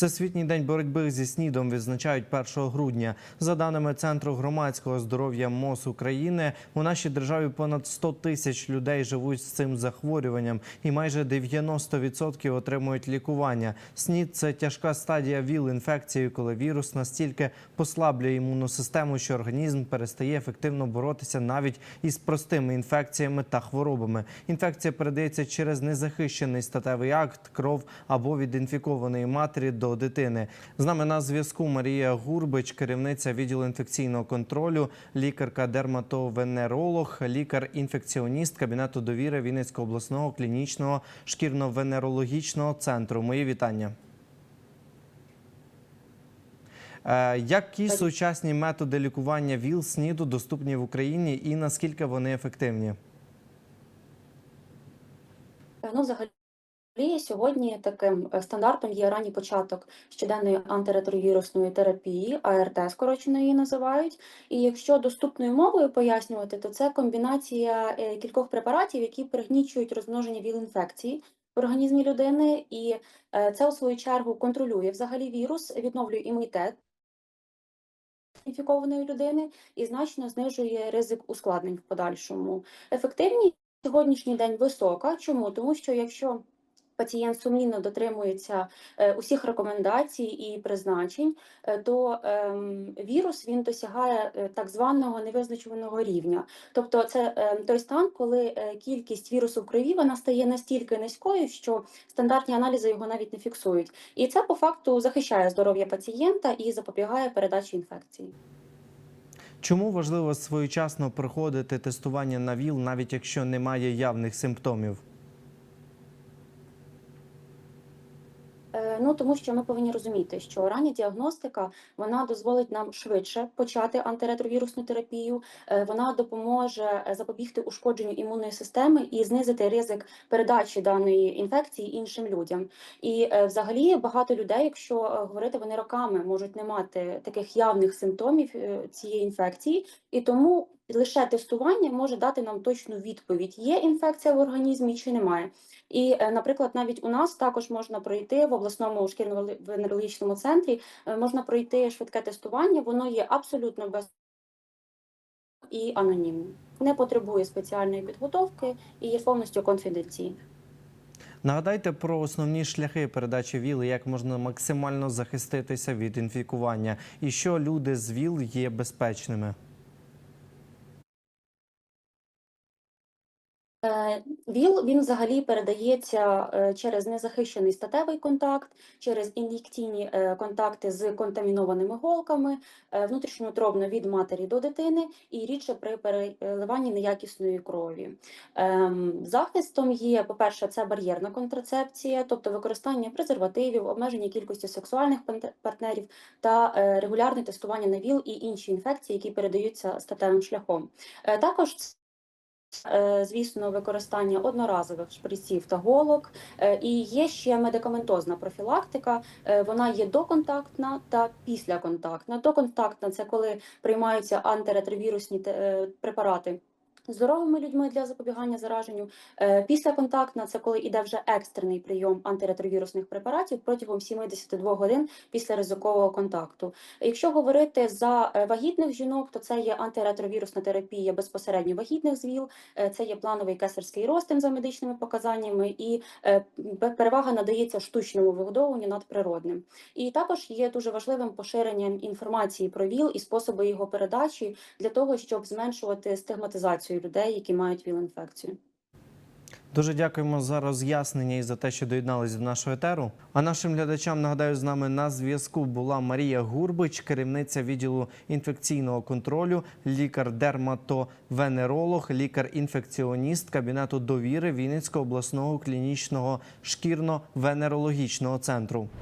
Всесвітній день боротьби зі снідом відзначають 1 грудня. За даними Центру громадського здоров'я МОЗ України, у нашій державі понад 100 тисяч людей живуть з цим захворюванням, і майже 90% отримують лікування. СНІД – це тяжка стадія ВІЛ-інфекції, коли вірус настільки послаблює імунну систему, що організм перестає ефективно боротися навіть із простими інфекціями та хворобами. Інфекція передається через незахищений статевий акт, кров або від інфікованої матері до дитини. З нами на зв'язку Марія Гурбич, керівниця відділу інфекційного контролю, лікарка дерматовенеролог, лікар-інфекціоніст кабінету довіри Вінницького обласного клінічного шкірно-венерологічного центру. Мої вітання. Е, Які сучасні методи лікування ВІЛ СНІДу доступні в Україні і наскільки вони ефективні? Ну, взагалі, сьогодні таким е, стандартом є ранній початок щоденної антиретровірусної терапії, АРТ скорочено її називають. І якщо доступною мовою пояснювати, то це комбінація е, кількох препаратів, які пригнічують розмноження ВІЛ-інфекції в організмі людини, і е, це у свою чергу контролює взагалі вірус, відновлює імунітет інфікованої людини і значно знижує ризик ускладнень в подальшому. Ефективність сьогоднішній день висока. Чому? Тому що якщо пацієнт сумлінно дотримується е, усіх рекомендацій і призначень, е, то ем, вірус він досягає е, так званого невизначуваного рівня. Тобто це той стан, коли кількість вірусу в крові вона стає настільки низькою, що стандартні аналізи його навіть не фіксують. І це по факту захищає здоров'я пацієнта і запобігає передачі інфекції. Чому важливо своєчасно проходити тестування на ВІЛ, навіть якщо немає явних симптомів? Ну, тому що ми повинні розуміти, що рання діагностика вона дозволить нам швидше почати антиретровірусну терапію. е, Вона допоможе е, запобігти ушкодженню імунної системи і знизити ризик передачі даної інфекції іншим людям. І е, взагалі багато людей, якщо е, говорити, вони роками можуть не мати таких явних симптомів е, цієї інфекції, і тому лише тестування може дати нам точну відповідь: є інфекція в організмі чи немає. І, е, наприклад, навіть у нас також можна пройти в обласному шкірно-венерологічному центрі, е, можна пройти швидке тестування, воно є абсолютно без і анонімним. Не потребує спеціальної підготовки і є повністю конфіденційним. Нагадайте про основні шляхи передачі ВІЛ, як можна максимально захиститися від інфікування, і що люди з ВІЛ є безпечними. ВІЛ він взагалі передається е, через незахищений статевий контакт, через ін'єкційні е, контакти з контамінованими голками, е, внутрішньоутробно від матері до дитини і рідше при переливанні неякісної крові. Ем, Захистом є, по-перше, це бар'єрна контрацепція, тобто використання презервативів, обмеження кількості сексуальних партнерів та е, регулярне тестування на ВІЛ і інші інфекції, які передаються статевим шляхом. Е, Також Е, звісно, використання одноразових шприців та голок. Е, І є ще медикаментозна профілактика. Е, Вона є доконтактна та післяконтактна. Доконтактна це коли приймаються антиретровірусні е, препарати. Здоровими людьми для запобігання зараженню. Е, Післяконтактна це коли йде вже екстрений прийом антиретровірусних препаратів протягом 72 годин після ризикового контакту. Якщо говорити за е, вагітних жінок, то це є антиретровірусна терапія безпосередньо вагітних з ВІЛ, е, це є плановий кесарський розтин за медичними показаннями, і перевага надається штучному вигодовуванню над природним. І також є дуже важливим поширенням інформації про ВІЛ і способи його передачі для того, щоб зменшувати стигматизацію людей, які мають ВІЛ-інфекцію. Дуже дякуємо за роз'яснення і за те, що доєдналися до нашого етеру. А нашим глядачам нагадаю, з нами на зв'язку була Марія Гурбич, керівниця відділу інфекційного контролю, лікар-дерматовенеролог, лікар-інфекціоніст кабінету довіри Вінницького обласного клінічного шкірно-венерологічного центру.